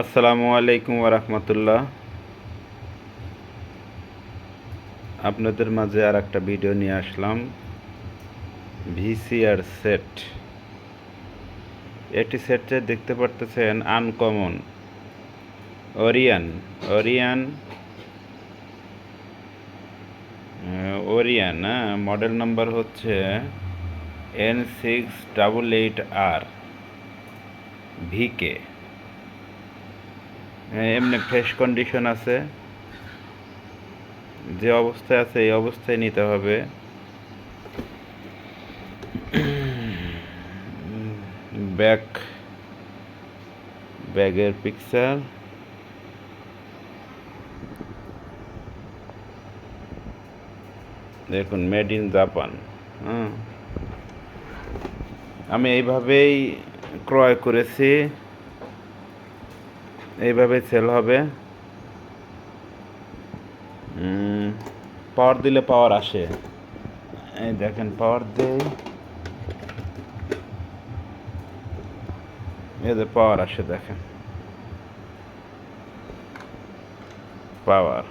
আসসালামু আলাইকুম রহমতুল্লাহ। আপনাদের মাঝে আর একটা ভিডিও নিয়ে আসলাম। VCR set. এটি সেট সেটে দেখতে পারতেছেন uncommon. Orion Orion Orion model number হচ্ছে N six double eight R, VK. এমনি ফ্রেশ কন্ডিশন আছে। যে অবস্থায় আছে, এই অবস্থায় নিতে হবে। ব্যাক ব্যাগের পিকচার দেখুন মেড ইন জাপান হ্যাঁ আমি এইভাবেই ক্রয় করেছি। এইভাবে সেল হবে। পাওয়ার দিলে পাওয়ার আসে। এই দেখেন পাওয়ার দেই। এদের পাওয়ার আসে, দেখেন। পাওয়ার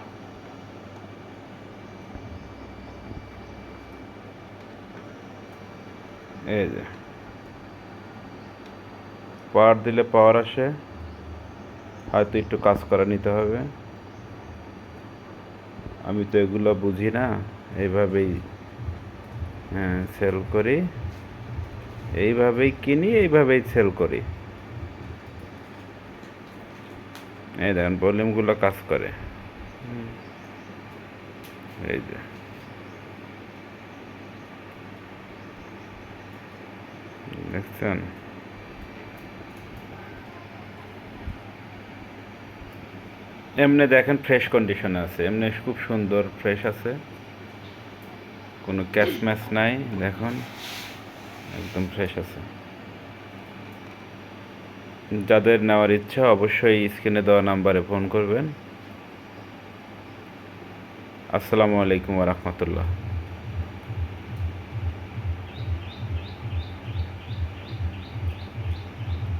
এই যে। পাওয়ার দিলে পাওয়ার আসে। হয়তো একটু কাজ করে নিতে হবে। আমি তো এগুলো বুঝি না এইভাবেই হ্যাঁ সেল করি। এইভাবেই কিনি এইভাবেই সেল করি। এই দেখেন ভলিউমগুলো কাজ করে। এই যে। দেখছেন? এমনি দেখেন ফ্রেশ কন্ডিশনে আছে। এমনি খুব সুন্দর ফ্রেশ আছে। কোনো ক্যাশ ম্যাচ নাই, দেখুন। একদম ফ্রেশ আছে। যাদের নেওয়ার ইচ্ছা অবশ্যই স্ক্রিনে দেওয়া নাম্বারে ফোন করবেন। আসসালামু আলাইকুম রহমতুল্লাহ।